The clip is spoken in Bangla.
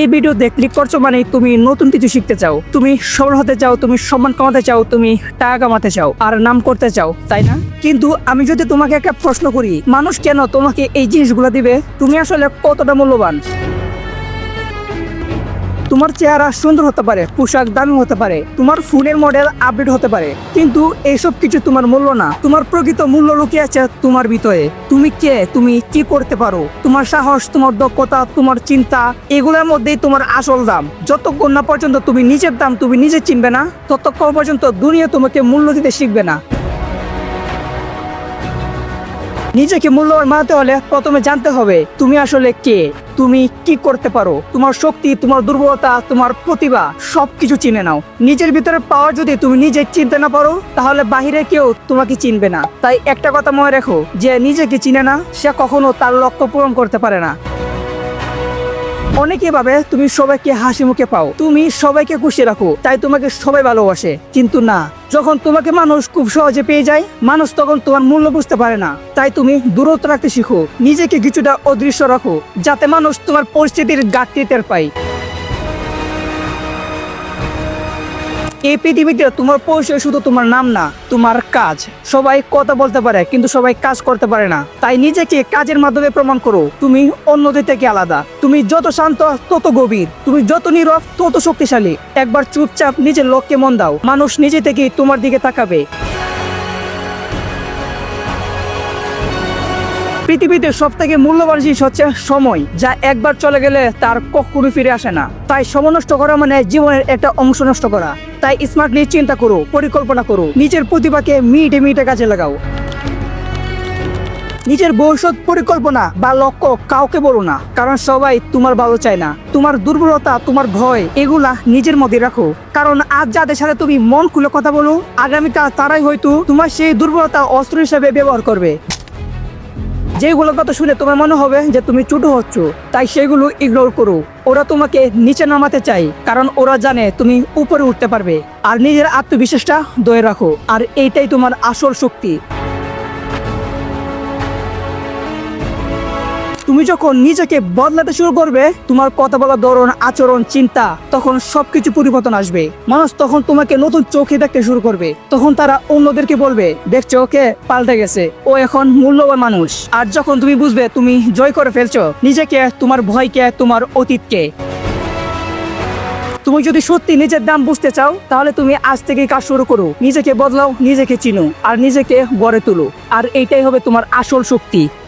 এই ভিডিওতে ক্লিক করছ মানে তুমি নতুন কিছু শিখতে চাও। তুমি সফল হতে চাও, তুমি সম্মান কমাতে চাও, তুমি টাকা কামাতে চাও, আর নাম করতে চাও, তাই না? কিন্তু আমি যদি তোমাকে একটা প্রশ্ন করি, মানুষ কেন তোমাকে এই জিনিসগুলো দিবে? তুমি আসলে কতটা মূল্যবান? তোমার চেহারা সুন্দর হতে পারে, পোশাক দামি হতে পারে, তোমার ফোনের মডেল আপডেট হতে পারে, কিন্তু এইসব কিছু তোমার মূল্য না। তোমার প্রকৃত মূল্য লুকিয়ে আছে তোমার ভিতরে। তুমি কে? তুমি কি করতে পারো? তোমার সাহস, তোমার দক্ষতা, তোমার চিন্তা, এগুলোর মধ্যেই তোমার আসল দাম। যতক্ষণ না পর্যন্ত তুমি নিজের দাম তুমি নিজে চিনবে না ততক্ষণ পর্যন্ত দুনিয়া তোমাকে মূল্য দিতে শিখবে না। নিজেকে মূল্যবান বানাতে হলে প্রথমে জানতে হবে, তুমি আসলে কে? তুমি কি করতে পারো? তোমার শক্তি, তোমার দুর্বলতা, তোমার প্রতিভা, সবকিছু চিনে নাও। নিজের ভিতরে পাওয়ার যদি তুমি নিজে চিনতে না পারো, তাহলে বাহিরে কেউ তোমাকে চিনবে না। তাই একটা কথা মনে রেখো, যে নিজেকে চিনে না, সে কখনো তার লক্ষ্য পূরণ করতে পারে না। অনেকে ভাবে তুমি সবাইকে হাসি মুখে পাও। তুমি সবাইকে খুশি রাখো, তাই তোমাকে সবাই ভালোবাসে। কিন্তু না, যখন তোমাকে মানুষ খুব সহজে পেয়ে যায়, মানুষ তখন তোমার মূল্য বুঝতে পারে না। তাই তুমি দূরত্ব রাখতে শিখো, নিজেকে কিছুটা অদৃশ্য রাখো, যাতে মানুষ তোমার পরিস্থিতির টের পায়। এই পৃথিবীতে তোমার পরিচয় শুধু তোমার নাম না, তোমার কাজ। সবাই কথা বলতে পারে, কিন্তু সবাই কাজ করতে পারে না। তাই নিজেকে কাজের মাধ্যমে প্রমাণ করো, তুমি অন্যদের থেকে আলাদা। তুমি যত শান্ত, তত গভীর। তুমি যত নীরব, তত শক্তিশালী। একবার চুপচাপ নিজের লক্ষ্যে মন দাও। মানুষ নিজে থেকেই তোমার দিকে তাকাবে। পৃথিবীতে সব থেকে মূল্যবান জিনিস হচ্ছে সময়, যা একবার চলে গেলে তার কখনো ফিরে আসে না। তাই সময় নষ্ট করা মানে জীবনের একটা অংশ নষ্ট করা। তাই স্মার্টলি চিন্তা করো, পরিকল্পনা করো, নিজের প্রতিভাকে মিটে মিটে কাজে লাগাও। নিজের ভবিষ্যৎ পরিকল্পনা বা লক্ষ্য কাউকে বলো না, কারণ সবাই তোমার ভালো চায় না। তোমার দুর্বলতা, তোমার ভয়, এগুলা নিজের মধ্যে রাখো। কারণ আজ যাদের সাথে তুমি মন খুলে কথা বলো, আগামীকাল তারাই হয়তো তোমার সেই দুর্বলতা অস্ত্র হিসেবে ব্যবহার করবে। যেগুলো কথা শুনে তোমার মনে হবে যে তুমি ছোট হচ্ছ, তাই সেগুলো ইগনোর করো। ওরা তোমাকে নিচে নামাতে চাই কারণ ওরা জানে তুমি উপরে উঠতে পারবে। আর নিজের আত্মবিশ্বাসটা ধরে রাখো, আর এইটাই তোমার আসল শক্তি। তুমি যখন নিজেকে বদলাতে শুরু করবে, তোমার কথা বলার ধরন, আচরণ, চিন্তা, তখন সবকিছু পরিবর্তন আসবে। মানুষ তখন তোমাকে নতুন চোখে দেখতে শুরু করবে। তখন তারা অন্যদেরকে বলবে, দেখছ, ওকে পাল্টে গেছে। ও এখন মূল্যবান মানুষ। আর যখন তুমি বুঝবে, তুমি জয় করে ফেলছো, নিজেকে, তোমার ভয়কে, তোমার অতীতকে। তুমি যদি সত্যি নিজের দাম বুঝতে চাও, তাহলে তুমি আজ থেকে কাজ শুরু করো। নিজেকে বদলাও, নিজেকে চিনো, আর নিজেকে গড়ে তুলো। আর এইটাই হবে তোমার আসল শক্তি।